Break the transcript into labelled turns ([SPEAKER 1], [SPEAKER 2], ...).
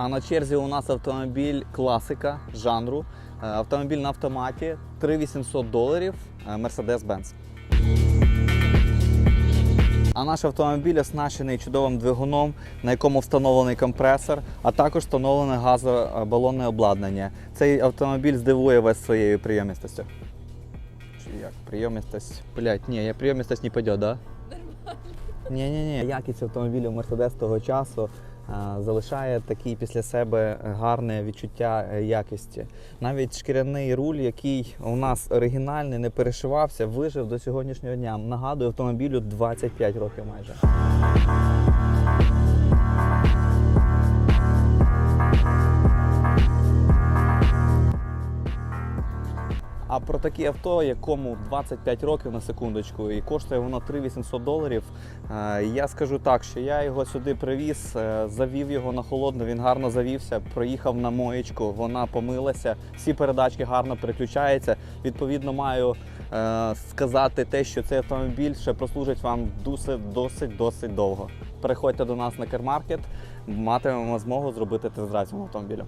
[SPEAKER 1] А на черзі у нас автомобіль класика жанру. Е, Автомобіль на автоматі 3800 доларів е, Mercedes-Benz. А наш автомобіль оснащений чудовим двигуном, на якому встановлений компресор, а також встановлене газобалонне обладнання. Цей автомобіль здивує вас своєю прийомістістю. Чи як? Прийомістость. Блять, ні, я прийомістость не піде, да? Ні, ні, ні. Якість автомобілів Mercedes того часу залишає такий після себе гарне відчуття е, якості. Навіть шкіряний руль, який у нас оригінальний, не перешивався, вижив до сьогоднішнього дня. Нагадую, автомобілю 25 років майже. А про такі авто, якому 25 років на секундочку, і коштує воно 3800 доларів. е, Я скажу так, що я його сюди привіз, е, завів його на холодну, він гарно завівся, проїхав на моєчку, вона помилася, всі передачки гарно переключаються. Відповідно, маю е, сказати те, що цей автомобіль ще прослужить вам досить, досить, досить довго. Переходьте до нас на кермаркет, матимемо змогу зробити тест-драйв цього автомобіля.